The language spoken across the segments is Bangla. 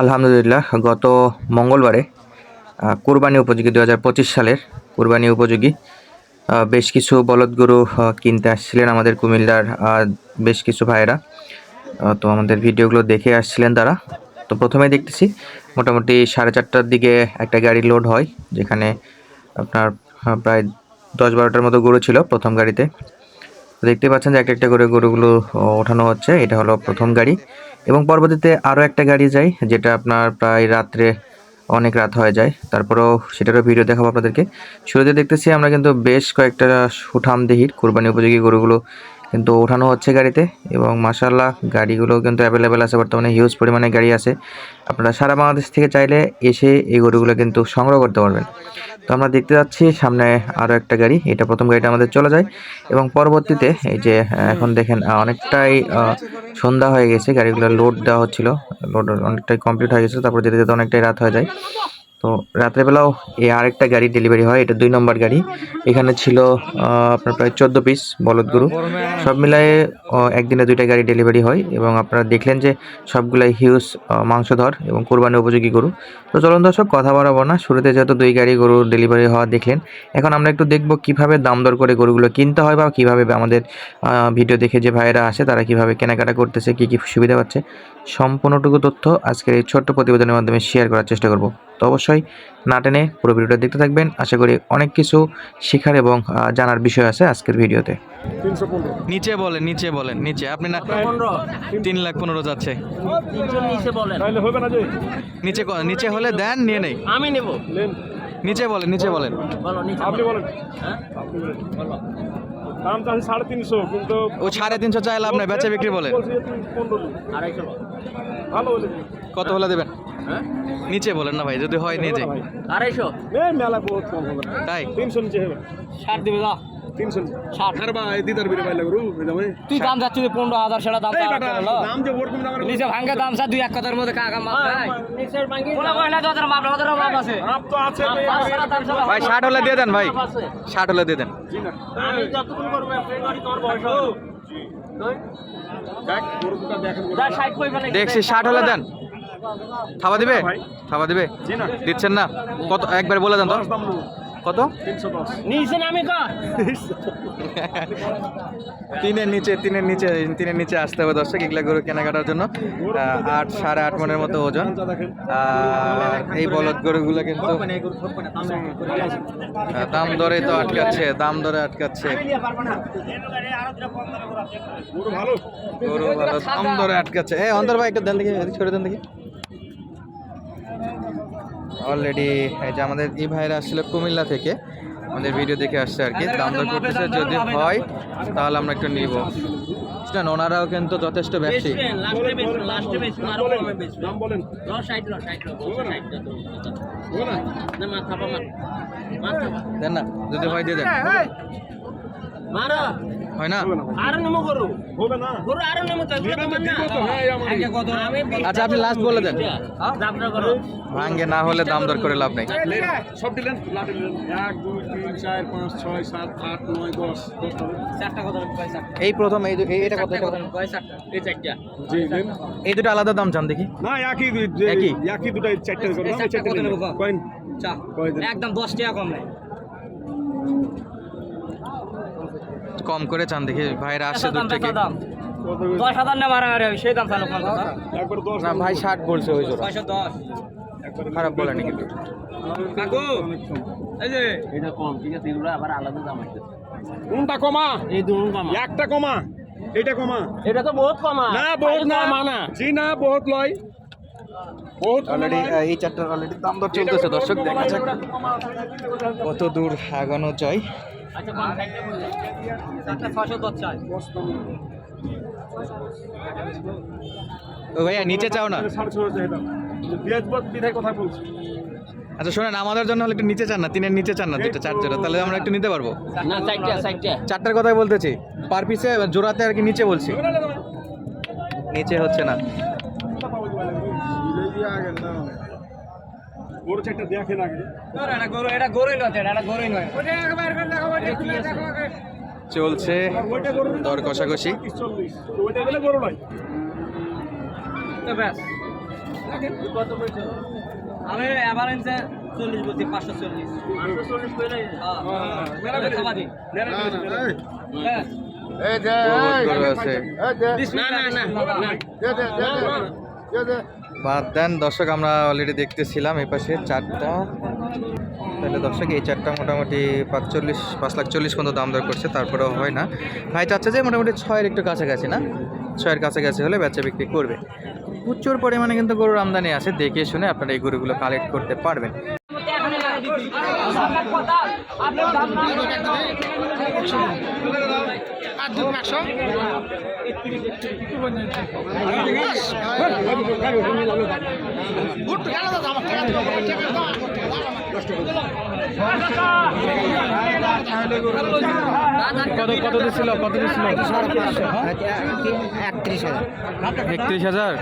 আলহামদুলিল্লাহ, গত মঙ্গলবারে কুরবানি উপযোগী দু হাজার পঁচিশ সালের কুরবানি উপযোগী বেশ কিছু বলদ গরু কিনতে আসছিলেন আমাদের কুমিল্লার বেশ কিছু ভাইয়েরা। তো আমাদের ভিডিওগুলো দেখে আসছিলেন তারা। তো প্রথমে দেখতেছি, মোটামুটি সাড়ে চারটার দিকে একটা গাড়ি লোড হয়, যেখানে আপনার প্রায় দশ বারোটার মতো গরু ছিল প্রথম গাড়িতে। দেখতে পাচ্ছেন যে একটা একটা করে গরুগুলো ওঠানো হচ্ছে। এটা হলো প্রথম গাড়ি। এবং পরবর্তীতে আরও একটা গাড়ি যায় যেটা আপনার প্রায় রাত্রে অনেক রাত হয়ে যায়। তারপরেও সেটারও ভিডিও দেখাবো আপনাদেরকে। শুরুতে দেখতেছি আমরা কিন্তু বেশ কয়েকটা সুঠাম দেহির কোরবানি উপযোগী গরুগুলো কিন্তু ওঠানো হচ্ছে গাড়িতে এবং মাসাল্লাহ গাড়িগুলো কিন্তু অ্যাভেলেবেল আছে, বর্তমানে হিউজ পরিমাণে গাড়ি আছে। আপনারা সারা বাংলাদেশ থেকে চাইলে এসে এই গরুগুলো কিন্তু সংগ্রহ করতে পারবেন। তো আমরা দেখতে যাচ্ছি সামনে আরও একটা গাড়ি। এটা প্রথম গাড়িটা আমাদের চলে যায় এবং পরবর্তীতে এই যে এখন দেখেন অনেকটাই সন্ধ্যা হয়ে গেছে। গাড়িগুলো লোড দেওয়া হচ্ছিল। লোড অনেকটাই কমপ্লিট হয়ে গেছে। তারপর যেতে যেতে অনেকটাই রাত হয়ে যায়। তো রাত্রেবেলাও এই আরেকটা গাড়ি ডেলিভারি হয়, এটা দুই নম্বর গাড়ি। এখানে ছিল আপনার প্রায় চোদ্দ পিস বলদ গরু। সব মিলায়ে একদিনে দুইটা গাড়ি ডেলিভারি হয় এবং আপনারা দেখলেন যে সবগুলাই হিউজ মাংসধর এবং কোরবানি উপযোগী গরু। তো চলুন দর্শক, কথা বাড়াবো না। শুরুতে যেহেতু দুই গাড়ি গরু ডেলিভারি হওয়া দেখলেন, এখন আমরা একটু দেখব কীভাবে দাম দর করে গরুগুলো কিনতে হয় বা কীভাবে আমাদের ভিডিও দেখে যে ভাইয়েরা আসে, তারা কীভাবে কেনাকাটা করতেছে, কি কি সুবিধা পাচ্ছে, সম্পূর্ণটুকু তথ্য আজকের এই ছোট্ট প্রতিবেদনের মাধ্যমে শেয়ার করার চেষ্টা করব। তো অবশ্যই না টেনে পুরো ভিডিওটা দেখতে থাকবেন। আশা করি অনেক কিছু শেখার এবং জানার বিষয় আছে আজকের ভিডিওতে। নিচে বলেন নিচে বলেন নিচে। আপনি না পনেরো। তিন লাখ পনেরো যাচ্ছে। নিচে বলেন। তাহলে হবে না যে। নিচে হলে দেন নিয়ে নেই। আমি নেব। নিচে বলেন নিচে বলেন। আপনি বলেন। হ্যাঁ? দাম চাচ্ছি সাড়ে তিনশো কিন্তু ও সাড়ে তিনশো চাইলে আপনার বেচা বিক্রি বলেন। আড়াইশো ভালো কত হলে দেবেন? হ্যাঁ? নিচে বলেন না ভাই যদি হয় নিচে। আড়াইশো। মেলা বহুত কম হবে তাই? তিনশো নিচে হবে। ষাট দিবে যা। তিনশো নিচে। ষাট। আর ভাই দিদার বিরে তুই দাম যাচ্ছিস পনেরো হাজার সেটা দাম যে ওরকম নিচে ভাঙ্গে দুই এক কথার মধ্যে কাকা মাপ ভাই ষাট হলে দিয়ে দেন ভাই। ষাট হলে দিয়ে দেন? দেখছি ষাট হলে দেন। থাবা দিবে? ভাই। থাবা দিবে? জি না। দিচ্ছেন না? কত একবার বলে দেন তো। কত? তিনশো দশ। নিচে নামি কা তিনের নিচে তিনের নিচে তিনের নিচে আসতে হবে দর্শক এগুলা গরু কেনাকাটার জন্য। আট সাড়ে আট মনের মতো ওজন। আর এই বলদ গরুগুলো কিন্তু দাম দরে তো আটকাচ্ছে দাম দরে আটকাচ্ছে। গরু ভালো। গরু ভালো দাম দরে আটকাচ্ছে। এই অন্তর ভাই একটু দেন দেখি ছেড়ে দেন দেখি। অলরেডি এই যে আমাদের এই ভাইরা আসছিল কুমিল্লা থেকে আমাদের ভিডিও দেখে আসছে আর কি। দাম দর করতেছে যদি হয় তাহলে আমরা একটু নিব। বুঝলেন ওনারাও কিন্তু যথেষ্ট ব্যবসায়ী। দেন না যদি হয় দিয়ে দেন। হয় না? হ্যাঁ আচ্ছা, আপনি বলে দেন। ভাঙ্গে না হলে দাম দর করে লাভ নেই। সব দিলেন? এক দুই তিন চার পাঁচ ছয় সাত আট নয় দশ এই প্রথম এই এই- এটা কত এটা কত? পয়সা এই চারটা। জি লেন এই দুটো আলাদা দাম চান দেখি। না একই একই? একই দুটাই চারটে? কয়েন। একদম দশ টাকা কম নেই। কম করে চান দেখি ভাইরা আসছে দূর থেকে। দশ হাজার না মারামারি হবে সেই দাম না ভাই ষাট বলছে ওই একবারে খারাপ বলেনি কিন্তু। কাকু এই যে। এটা কম ঠিক আছে এগুলো আবার আলাদা দাম আছে। কোনটা কমা? এই দুটো কম। একটা কমা? এটা কমা? এটা তো বহুত কম। না বহুত না। মানা জি না বহুত লয়। বহুত অলরেডি এই চারটার অলরেডি দাম দর চলতেছে দর্শক দেখা যাক। কত দূর আগানো যায়। আচ্ছা কম থাকলে বললে চারটা ছশো দশ চাই। ও ভাইয়া নিচে চাও না? আচ্ছা শোনেন আমাদের জন্য হলে একটু নিচে চান না তিনের নিচে চান না দুটো চার জোড়া। তাহলে আমরা একটু নিতে পারব। চারটার কথাই বলতেছি। পার পিসে জোড়াতে আর কি নিচে বলছি। নিচে হচ্ছে না। গরু চারটা দেখেন আগে গরু এটা গরুই নয় এটা গরুই নয় চলছে দর কষাকষি গরু নয় ব্যাস আমি এবার চল্লিশ বলছি পাঁচশো চল্লিশ হ্যাঁ। আছে না না না না বাদ দেন, দর্শক, আমরা অলরেডি দেখতেছিলাম এই পাশে চারটা। তাহলে দর্শক, এই চারটা মোটামুটি পাঁচচল্লিশ, পাঁচ লাখ চল্লিশ পর্যন্ত দাম দর করছে, তারপরেও হয় না। ভাই চাচ্ছে যে মোটামুটি ছয়ের একটু কাছাকাছি, না? ছয়ের কাছাকাছি হলে বেচা বিক্রি করবে। প্রচুর পরিমাণে কিন্তু গরুর আমদানি আছে, দেখে শুনে আপনারা এই গরুগুলো কালেক্ট করতে পারবেন। কত কত দিছিল? কত দিছিল? একত্রিশ হাজার। একত্রিশ হাজার?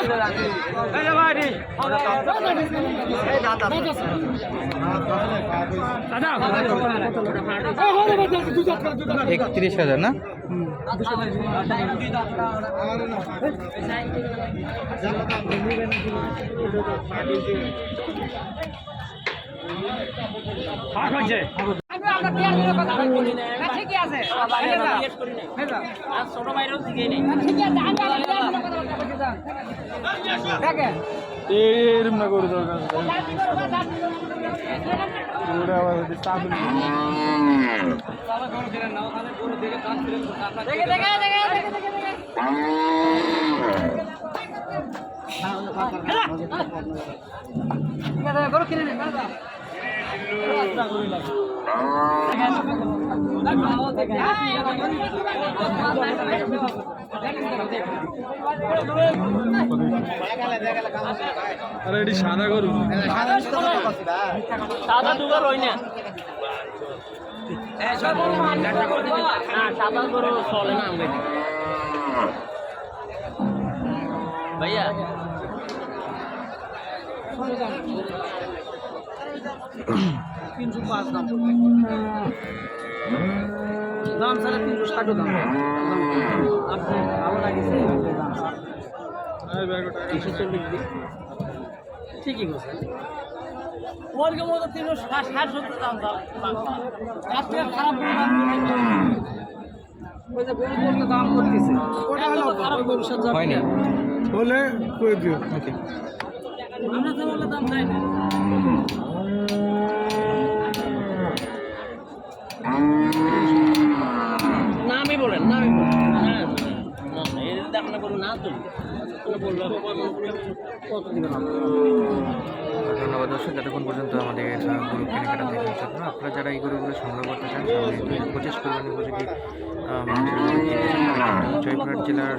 না ঠিকই আছে ছোট বাইরেও নেই। এরম না। দরকার আবার দেখে দেখে ঠিক আছে গরু কিনে নে আরে এটি সাদা গরু। সাদা দুবার না। না সাদা গরু চলে না ভাইয়া। তিনশো পাঁচ দাম। দাম সাড়ে তিনশো ষাটও দাম। আপনি ভালো লাগিছে দাম তিনশো চল্লিশ দিন ঠিকই বলছেন। ওরকে মতো তিনশো ষাট ষাট সত্তর দাম দাম আজকে খারাপ দাম ওই যে গরু গরুকে দাম করতেছে। খারাপ গরু সব যাবে। না। হলে কই দিও? ওকে আমরা তো বললে দাম চাই না। নামই বলেন নামই বলেন। হ্যাঁ না এর দেখানো করুন না তো। ধন্যবাদ দর্শক যতক্ষণ পর্যন্ত আমাদের গরু কেনাকাটা দেখার জন্য আপনারা যারা এই গরুগুলো সংগ্রহ করতে চান পঁচিশ কোরবানি। উপযোগী জয়পুরহাট জেলার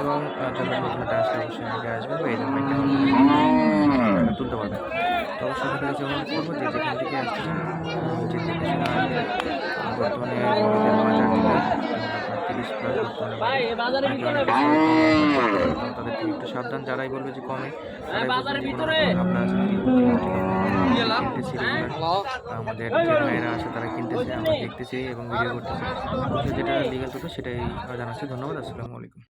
এবং যখন আসলে অবশ্যই আগে আসবেন বা এজেন্ট ব্যাংকে তুলতে পারবেন তো অবশ্যই কাছে করব যে যেখান থেকে আসতেছেন আহ, যে বর্তমানে তিরিশ প্লাস তাদের থেকে একটু সাবধান। যারাই বলবে যে কমে আমাদের যে ভাইয়েরা আছে তারা কিনতেছে আমরা দেখতেছি এবং ভিডিও করতেছি। যেটা লিগাল তথ্য সেটাই জানাচ্ছি। ধন্যবাদ আসসালামু আলাইকুম।